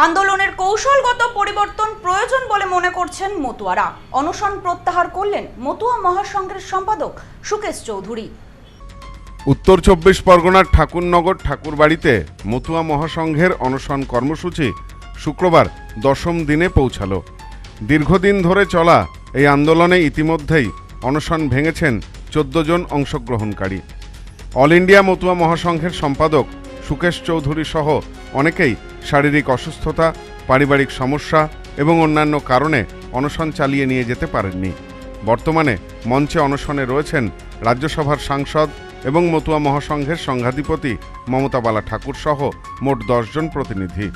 আন্দোলনের কৌশলগত পরিবর্তন প্রয়োজন বলে মনে করছেন মতুয়ারা। অনশন প্রত্যাহার করলেন মতুয়া মহাসংঘের সম্পাদক সুকেশ চৌধুরী। উত্তর চব্বিশ পরগনার ঠাকুরনগর ঠাকুরবাড়িতে মতুয়া মহাসংঘের অনশন কর্মসূচি শুক্রবার দশম দিনে পৌঁছালো। দীর্ঘদিন ধরে চলা এই আন্দোলনে ইতিমধ্যেই অনশন ভেঙেছেন চোদ্দ জন অংশগ্রহণকারী। অল ইন্ডিয়া মতুয়া মহাসংঘের সম্পাদক সুকেশ চৌধুরী সহ অনেকেই শারীরিক অসুস্থতা, পারিবারিক সমস্যা এবং অন্যান্য কারণে অনশন চালিয়ে নিয়ে যেতে পারেননি। বর্তমানে মঞ্চে অনশনে রয়েছেন রাজ্যসভার সাংসদ এবং মতুয়া মহাসংঘের সংঘাধিপতি মমতা বালা ঠাকুর সহ মোট দশজন প্রতিনিধি।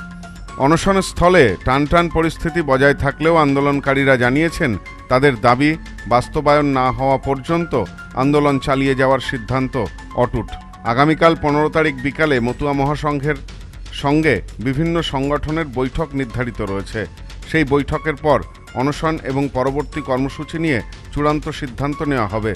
অনশন স্থলে টান টান পরিস্থিতি বজায় থাকলেও আন্দোলনকারীরা জানিয়েছেন, তাদের দাবি বাস্তবায়ন না হওয়া পর্যন্ত আন্দোলন চালিয়ে যাওয়ার সিদ্ধান্ত অটুট। আগামীকাল পনেরো তারিখ বিকালে মতুয়া মহাসংঘের সঙ্গে বিভিন্ন সংগঠনের বৈঠক নির্ধারিত রয়েছে। সেই বৈঠকের পর অনশন এবং পরবর্তী কর্মসূচি নিয়ে চূড়ান্ত সিদ্ধান্ত নেওয়া হবে।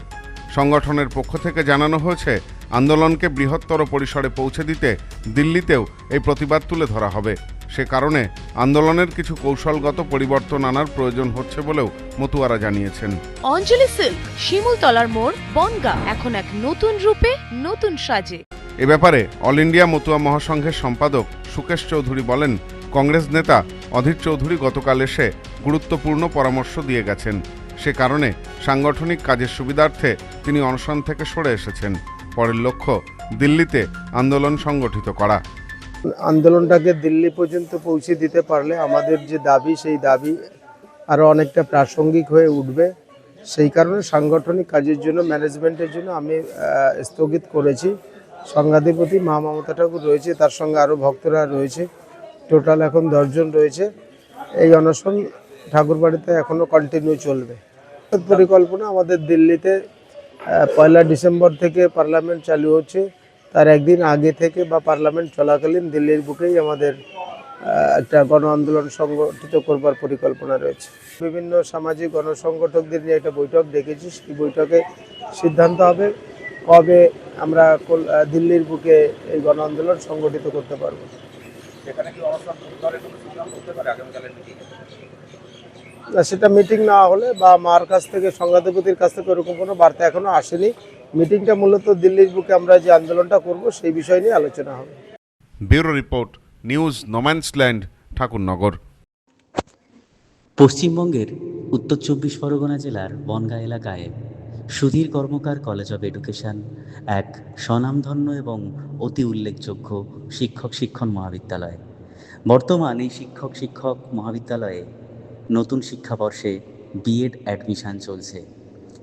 সংগঠনের পক্ষ থেকে জানানো হয়েছে, আন্দোলনকে বৃহত্তর পরিসরে পৌঁছে দিতে দিল্লিতেও এই প্রতিবাদ তুলে ধরা হবে। সে কারণে আন্দোলনের কিছু কৌশলগত পরিবর্তন আনার প্রয়োজন হচ্ছে বলেও মতুয়ারা জানিয়েছেন। অঞ্জলি সিল্ক শিমুলতলার মোড় বনগা এখন এক নতুন রূপে নতুন সাজে। এ ব্যাপারে অল ইন্ডিয়া মতুয়া মহাসংঘের সম্পাদক সুকেশ চৌধুরী বলেন কংগ্রেস নেতা অধীর চৌধুরী গতকাল এসে গুরুত্বপূর্ণ পরামর্শ দিয়ে গেছেন। সে কারণে সাংগঠনিক কাজের সুবিধার্থে তিনি অনশন থেকে সরে এসেছেন। পরের লক্ষ্য দিল্লিতে আন্দোলন সংগঠিত করা। আন্দোলনটাকে দিল্লি পর্যন্ত পৌঁছে দিতে পারলে আমাদের যে দাবি, সেই দাবি আরও অনেকটা প্রাসঙ্গিক হয়ে উঠবে। সেই কারণে সাংগঠনিক কাজের জন্য, ম্যানেজমেন্টের জন্য আমি স্থগিত করেছি। সংঘাধিপতি মা মমতা ঠাকুর রয়েছে, তার সঙ্গে আরও ভক্তরা রয়েছে। টোটাল এখন দশজন রয়েছে। এই অনশন ঠাকুরবাড়িতে এখনও কন্টিনিউ চলবে। পরিকল্পনা আমাদের দিল্লিতে পয়লা ডিসেম্বর থেকে পার্লামেন্ট চালু হচ্ছে। তার একদিন আগে থেকে বা পার্লামেন্ট চলাকালীন দিল্লির বুকেই আমাদের একটা গণ আন্দোলন সংগঠিত করবার পরিকল্পনা রয়েছে। বিভিন্ন সামাজিক গণসংগঠকদের নিয়ে একটা বৈঠক ডেকেছি। সেই বৈঠকে সিদ্ধান্ত হবে কবে আমরা দিল্লির বুকে এই গণ আন্দোলন সংগঠিত করতে পারব। না সেটা মিটিং না হলে বা মার কাছ থেকে সংঘাধিপতির কাছ থেকে ওরকম কোনো বার্তা এখনও আসেনি। মিটিংটা মূলত দিল্লির বুকে আমরা যে আন্দোলনটা করব সেই বিষয় নিয়ে আলোচনা হবে। Bureau report news no man's land Thakurnagar. পশ্চিমবঙ্গের উত্তর চব্বিশ পরগনা জেলার বনগাঁ এলাকায় Sudhir Karmakar college of education এক স্বনামধন্য এবং অতি উল্লেখযোগ্য শিক্ষক শিক্ষণ মহাবিদ্যালয়। বর্তমান এই শিক্ষক শিক্ষক মহাবিদ্যালয়ে নতুন শিক্ষাবর্ষে বিএড অ্যাডমিশান চলছে।